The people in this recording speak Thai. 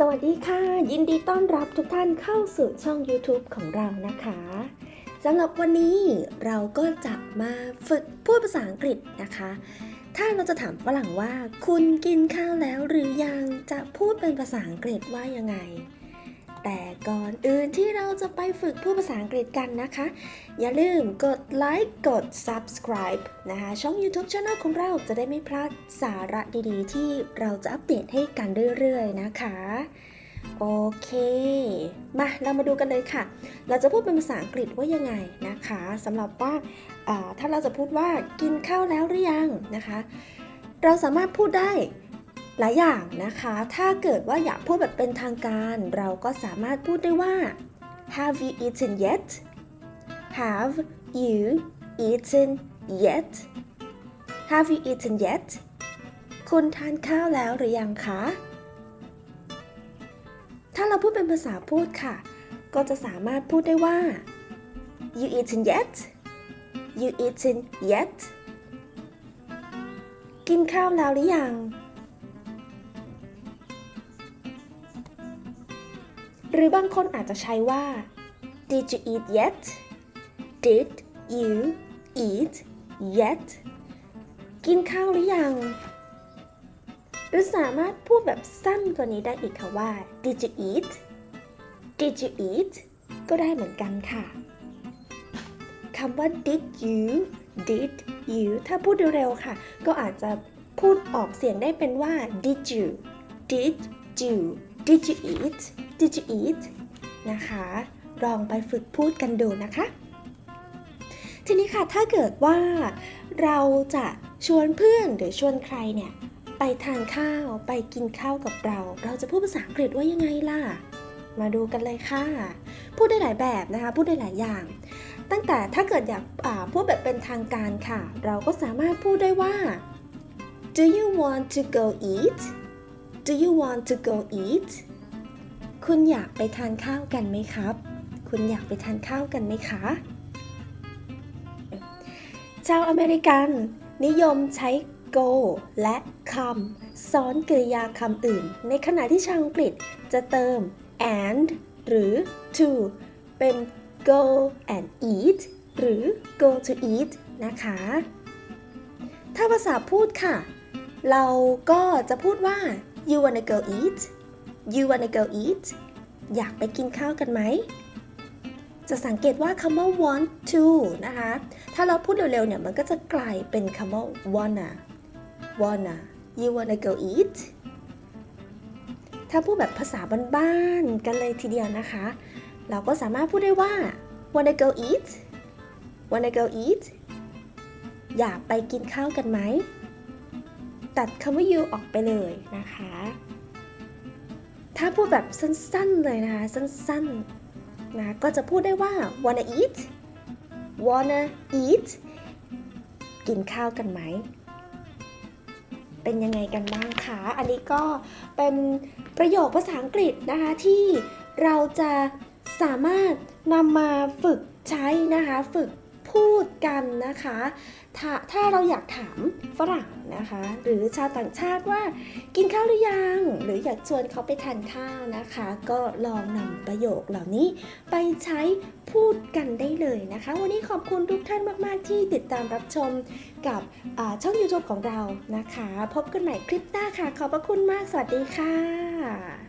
สวัสดีค่ะ ยินดีต้อนรับทุกท่านเข้าสู่ช่อง YouTube ของเรานะคะสำหรับวันนี้เราก็จะมาฝึกพูดภาษาอังกฤษนะคะ ถ้าเราจะถามฝรั่งว่า คุณกินข้าวแล้วหรือยังจะพูดเป็นภาษาอังกฤษว่ายังไง แต่ก่อนอื่นที่เราจะไปฝึกพูดภาษาอังกฤษกันนะคะ อย่าลืมกดไลค์กด subscribe นะคะ ช่อง YouTube Channel ของเราจะได้ไม่พลาดสาระดีๆ ที่เราจะอัปเดตให้กันเรื่อยๆ นะคะโอเค มาเรามาดูกันเลยค่ะ เราจะพูดเป็นภาษาอังกฤษว่ายังไงนะคะสำหรับว่าอ่าถ้าเราจะพูดว่ากินข้าวแล้วหรือยังนะคะ เราสามารถพูดได้ หลายอย่างนะคะ ถ้าเกิดว่าอยากพูดแบบเป็นทางการ เราก็สามารถพูดได้ว่า Have you eaten yet Have you eaten yet Have you eaten yet คุณทานข้าวแล้วหรือยังคะ ถ้าเราพูดเป็นภาษาพูดค่ะ ก็จะสามารถพูดได้ว่า you eaten yet you eaten yet กินข้าวแล้วหรือยัง หรือบางคนอาจจะใช้ว่า did you eat yet did you eat yet กินข้าวหรือยัง หรือสามารถพูดแบบสั้นกว่านี้ได้อีกค่ะว่า did you eat did you eat ก็ได้เหมือนกันค่ะคำว่า did you did you ถ้าพูดเร็วๆค่ะ ก็อาจจะพูดออกเสียงได้เป็นว่า did you did you did you eat did you eat นะคะ ลองไปฝึกพูดกันดูนะคะ ทีนี้ค่ะถ้าเกิดว่าเราจะชวนเพื่อนหรือชวนใครเนี่ย ไปทานข้าวไปกินข้าวกับเรา เราจะพูดภาษาอังกฤษว่ายังไงล่ะ มาดูกันเลยค่ะ พูดได้หลายแบบนะคะ พูดได้หลายอย่าง ตั้งแต่ถ้าเกิดอยากพูดแบบเป็นทางการค่ะ เราก็สามารถพูดได้ว่า Do you want to go eat Do you want to go eat คุณอยากไปทานข้าวกันไหมครับ คุณอยากไปทานข้าวกันไหมคะ ชาวอเมริกัน นิยมใช้ go และคำซ้อนกริยาคำอื่น ในขณะที่ชาวอังกฤษจะเติม and หรือ to เป็น go and eat หรือ go to eat นะคะ ถ้าภาษาพูดค่ะ เราก็จะพูดว่า you wanna go eat you wanna go eat อยากไปกินข้าวกันไหม จะสังเกตว่าคำว่า want to นะคะ ถ้าเราพูดเร็วๆเนี่ยมันก็จะกลายเป็นคำว่า wanna wanna you wanna go eat ถ้าพูดแบบภาษาบ้านๆกันเลยทีเดียวนะคะ เราก็สามารถพูดได้ว่า wanna go eat wanna go eat อยากไปกินข้าวกันไหม ตัดคำว่า you ออกไปเลยนะคะ ถ้าพูดแบบสั้นๆเลยนะคะ สั้นๆนะก็จะพูดได้ว่า wanna eat wanna eat กินข้าวกันไหม เป็นยังไงกันบ้างคะ อันนี้ก็เป็นประโยคภาษาอังกฤษนะคะที่เราจะสามารถนำมาฝึกใช้นะคะ ฝึก พูดกันนะคะถ้าถ้าเราอยากถามฝรั่งนะคะ หรือชาวต่างชาติว่ากินข้าวหรือยัง หรืออยากชวนเขาไปทานข้าวนะคะ ก็ลองนำประโยคเหล่านี้ไปใช้พูดกันได้เลยนะคะ วันนี้ขอบคุณทุกท่านมาก ๆ ที่ติดตามรับชมกับช่อง YouTube ของเรานะคะ พบกันใหม่คลิปหน้าค่ะ ขอบพระคุณมาก สวัสดีค่ะ